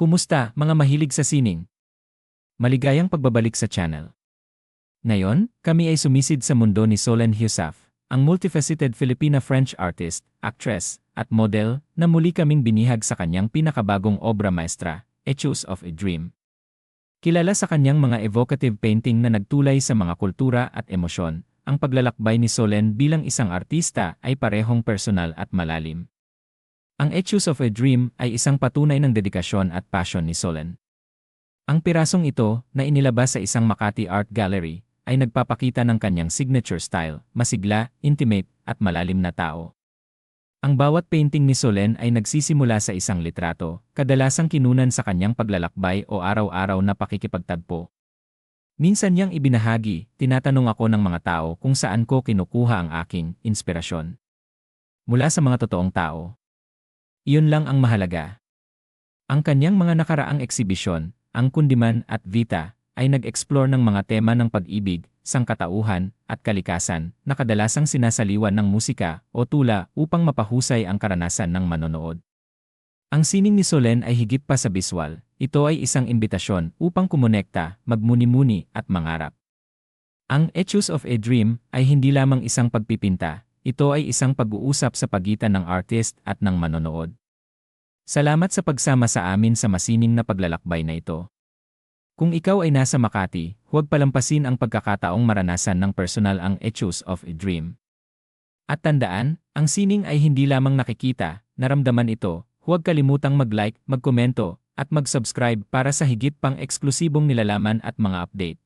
Kumusta, mga mahilig sa sining? Maligayang pagbabalik sa channel. Ngayon, kami ay sumisid sa mundo ni Solen Husaf, ang multifaceted Filipina-French artist, actress, at model na muli kaming binihag sa kanyang pinakabagong obra maestra, Echoes of a Dream. Kilala sa kanyang mga evocative painting na nagtulay sa mga kultura at emosyon, ang paglalakbay ni Solen bilang isang artista ay parehong personal at malalim. Ang Echoes of a Dream ay isang patunay ng dedikasyon at passion ni Solen. Ang pirasong ito, na inilabas sa isang Makati Art Gallery, ay nagpapakita ng kanyang signature style, masigla, intimate, at malalim na tao. Ang bawat painting ni Solen ay nagsisimula sa isang litrato, kadalasang kinunan sa kanyang paglalakbay o araw-araw na pakikipagtagpo. Minsan niyang ibinahagi, tinatanong ako ng mga tao kung saan ko kinukuha ang aking inspirasyon. Mula sa mga totoong tao. Iyon lang ang mahalaga. Ang kanyang mga nakaraang eksibisyon, ang Kundiman at Vita, ay nag-explore ng mga tema ng pag-ibig, sangkatauhan, at kalikasan na kadalasang sinasaliwan ng musika o tula upang mapahusay ang karanasan ng manonood. Ang sining ni Solen ay higit pa sa biswal, ito ay isang imbitasyon upang kumonekta, magmuni-muni at mangarap. Ang Echoes of a Dream ay hindi lamang isang pagpipinta, ito ay isang pag-uusap sa pagitan ng artist at ng manonood. Salamat sa pagsama sa amin sa masining na paglalakbay na ito. Kung ikaw ay nasa Makati, huwag palampasin ang pagkakataong maranasan ng personal ang Echoes of a Dream. At tandaan, ang sining ay hindi lamang nakikita, naramdaman ito, huwag kalimutang mag-like, magkomento, at mag-subscribe para sa higit pang eksklusibong nilalaman at mga update.